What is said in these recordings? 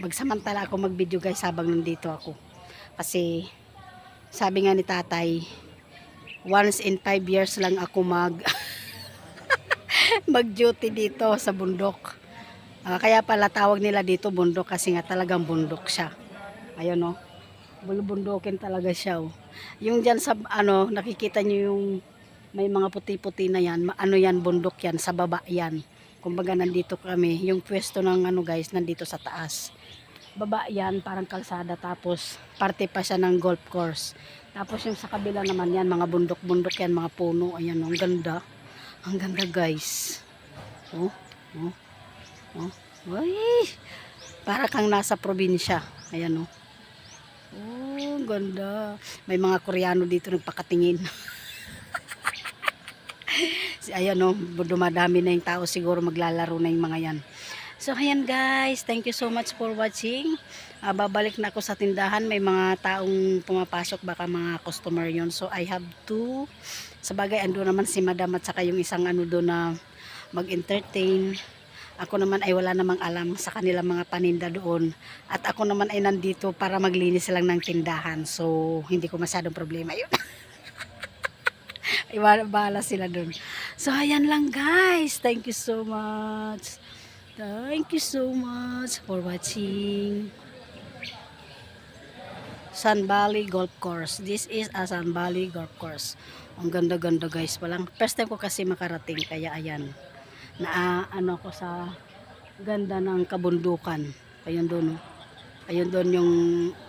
magsamantala ako mag-video guys habang nandito ako. Kasi sabi nga ni tatay, once in five years lang ako mag mag-duty dito sa bundok. Ah, kaya pala tawag nila dito bundok kasi nga talagang bundok siya. Ayun no. Bulubundukin talaga siya. Oh. Yung dyan sa ano, nakikita niyo yung may mga puti-puti na yan. Ano yan, bundok yan, sa baba yan. Kumbaga nandito kami. Yung pwesto ng ano guys, nandito sa taas. Baba yan, parang kalsada. Tapos parte pa siya ng golf course. Tapos yung sa kabila naman yan, mga bundok-bundok yan, mga puno. Ayan, ang ganda. Ang ganda guys. Oh, oh, oh. Uy, para kang nasa probinsya. Ayan oh. Oh, ganda. May mga Koreano dito nagpakatingin. Ayan oh, dumadami na yung tao siguro maglalaro na yung mga yan. So ayan guys, thank you so much for watching. Ah, babalik na ako sa tindahan, may mga taong pumapasok baka mga customer yon. So I have to sa bagay ando naman si madam at saka yung isang ano doon na mag-entertain. Ako naman ay wala namang alam sa kanilang mga paninda doon. At ako naman ay nandito para maglinis lang ng tindahan. So hindi ko masyadong problema yun. Iwala bahala sila doon. So, ayan lang guys. Thank you so much. Thank you so much for watching. Sun Valley Golf Course. This is a Sun Valley Golf Course. Ang ganda-ganda guys. Walang, first time ko kasi makarating. Kaya ayan. Na ano ako sa ganda ng kabundukan. Ayun doon. oh. Ayun doon yung,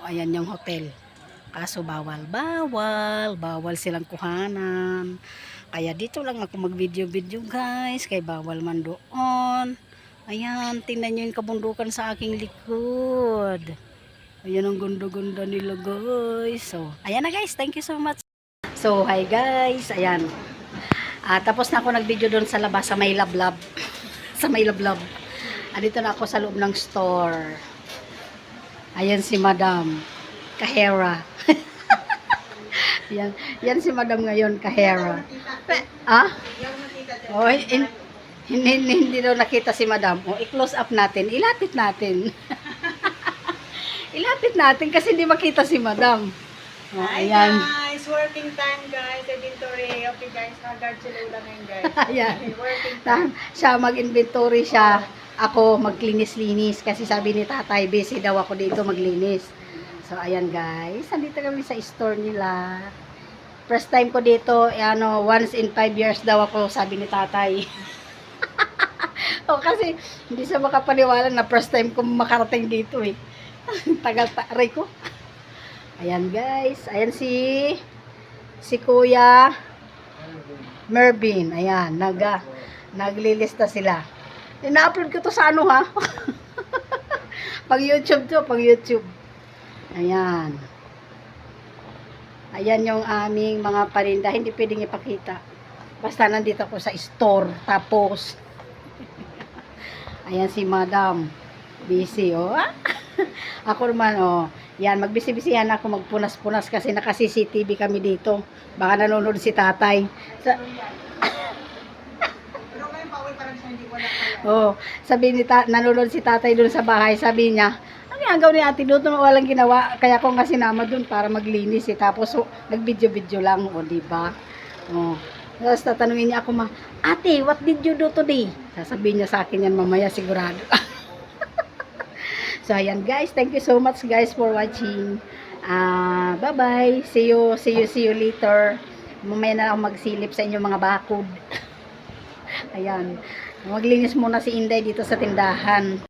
ayan yung hotel. Kaso bawal, bawal, bawal silang kuhanan. Kaya dito lang ako mag-video-video guys, kay bawal man doon. Ayan, tingnan nyo yung kabundukan sa aking likod. Ayan ang ganda-ganda nila guys. So, ayan na guys, thank you so much. So, hi guys, ayan. Ah, tapos na ako nag-video doon sa labas sa may lablab. sa may lablab. Ah, dito na ako sa loob ng store. Ayan si Madam. Kahera. yan, yan si Madam ngayon, Kahera. Ah? Oh, hin- hindi, hindi daw nakita si Madam. O, i-close up natin. Ilapit natin. Ilapit natin kasi hindi makita si Madam. Oh, Hi ayan. guys! Working time guys! Inventory. Okay guys, hagard si Lola ngayon guys. Ayan. Okay, working time. siya mag-inventory siya. Ako maglinis-linis kasi sabi ni tatay, busy daw ako dito maglinis. So, ayan guys. Andito kami sa store nila. First time ko dito, eh, ano, once in five years daw ako, sabi ni tatay. o kasi, hindi siya makapaniwala na first time ko makarating dito eh. Tagal taray ko. Ayan guys. Ayan si si Kuya Mervin. Ayan, nag, ah, naglilista sila. Ina-upload ko to sa ano ha? pag YouTube to, pag YouTube. Ayan. Ayan yung aming mga parinda. Hindi pwedeng ipakita. Basta nandito ako sa store. Tapos, ayan si Madam. Busy, oh. ako naman, oh. Yan, magbisi-bisihan ako magpunas-punas kasi naka-CCTV kami dito. Baka nanonood si tatay. Sa. Oh, sabi ni ta nanonood si tatay doon sa bahay, sabi niya, ano yung gawin ni ate doon, walang ginawa, kaya ko nga sinama doon para maglinis eh. Tapos oh, nag-video-video lang, o di ba? Oh. Tapos tatanungin niya ako, ma, ate, what did you do today? Sasabihin niya sa akin yan mamaya sigurado. so ayan guys, thank you so much guys for watching. Ah, bye-bye. See you, see you, see you later. Mamaya na ako magsilip sa inyong mga bakod. Ayan. Maglinis muna si Inday dito sa tindahan.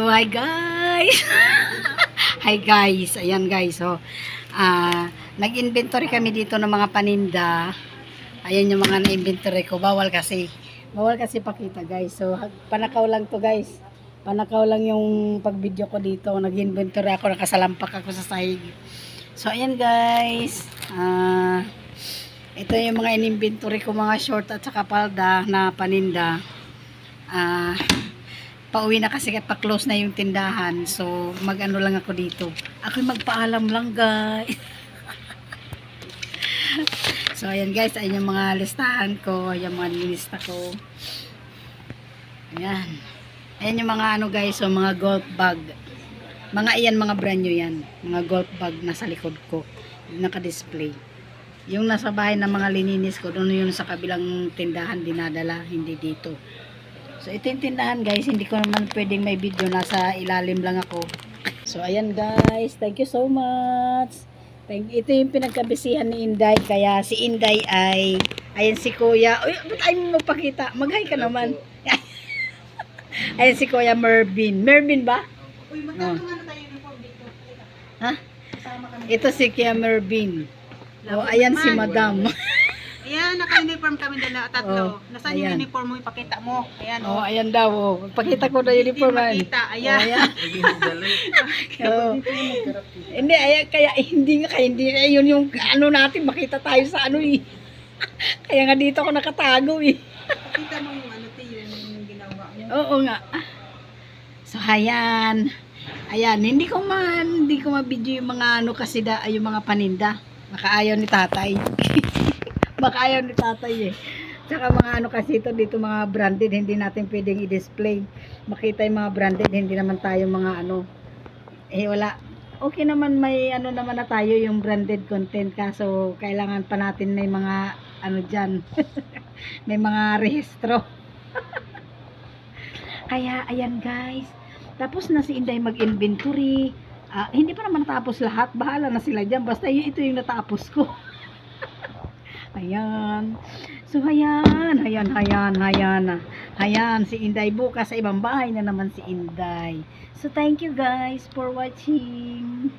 So, hi guys! hi guys! Ayan guys, oh. Ah, nag-inventory kami dito ng mga paninda. Ayan yung mga na-inventory ko. Bawal kasi. Bawal kasi pakita guys. So, panakaw lang to guys. Panakaw lang yung pag-video ko dito. Nag-inventory ako. Nakasalampak ako sa sahig. So, ayan guys. Ah, ito yung mga in-inventory ko mga short at saka palda na paninda. Ah, pauwi na kasi at pa-close na yung tindahan. So, mag-ano lang ako dito. Ako magpaalam lang, guys. so, ayan guys, ayan yung mga listahan ko. Ayan mga nilista ko. Ayan. Ayan yung mga ano guys, so mga golf bag. Mga iyan, mga brand new yan. Mga golf bag nasa likod ko. Naka-display. Yung nasa bahay ng mga lininis ko, doon yun sa kabilang tindahan dinadala, hindi dito. So, ito yung tindahan guys. Hindi ko naman pwedeng may video. Nasa ilalim lang ako. So, ayan guys. Thank you so much. Thank, ito yung pinagkabisihan ni Inday. Kaya si Inday ay, ayan si Kuya. Uy, ba't ayaw mo magpakita? Mag-hi ka naman. ayan si Kuya Mervin. Mervin ba? Uy, magkano nga na tayo uniform dito? Ha? Kasama kami. Ito si Kuya Mervin. Oh, ayan si Madam. Ayan, naka-uniform kami dala, tatlo. Oh, Nasaan ayan. yung uniform mo? Ipakita mo. Ayan, Oh, ayan daw. Oh. Pakita ko na uniform. Hindi ah. makita. Oh, Ayan. ayan. Oo. Hindi, ay, kaya eh, hindi nga, kaya hindi, eh, yun yung ano natin, makita tayo sa ano eh. kaya nga dito ako nakatago eh. Pakita mo yung ano, te, yung ginawa mo. Oo nga. So, ayan. Ayan, hindi ko man, hindi ko mabidyo yung mga ano kasi da, yung mga paninda. Baka ayaw ni tatay. Baka ayaw ni tatay eh. Tsaka mga ano kasi ito dito mga branded, hindi natin pwedeng i-display. Makita yung mga branded, hindi naman tayo mga ano. Eh wala. Okay naman may ano naman na tayo yung branded content kaso kailangan pa natin may mga ano dyan. may mga rehistro. Kaya, ayan guys. Tapos na si Inday mag-inventory. Ah, hindi pa naman natapos lahat. Bahala na sila dyan. Basta ito yung natapos ko. ayan. So, ayan. Ayan, ayan, ayan. Ayan, si Inday. Bukas sa ibang bahay na naman si Inday. So, thank you guys for watching.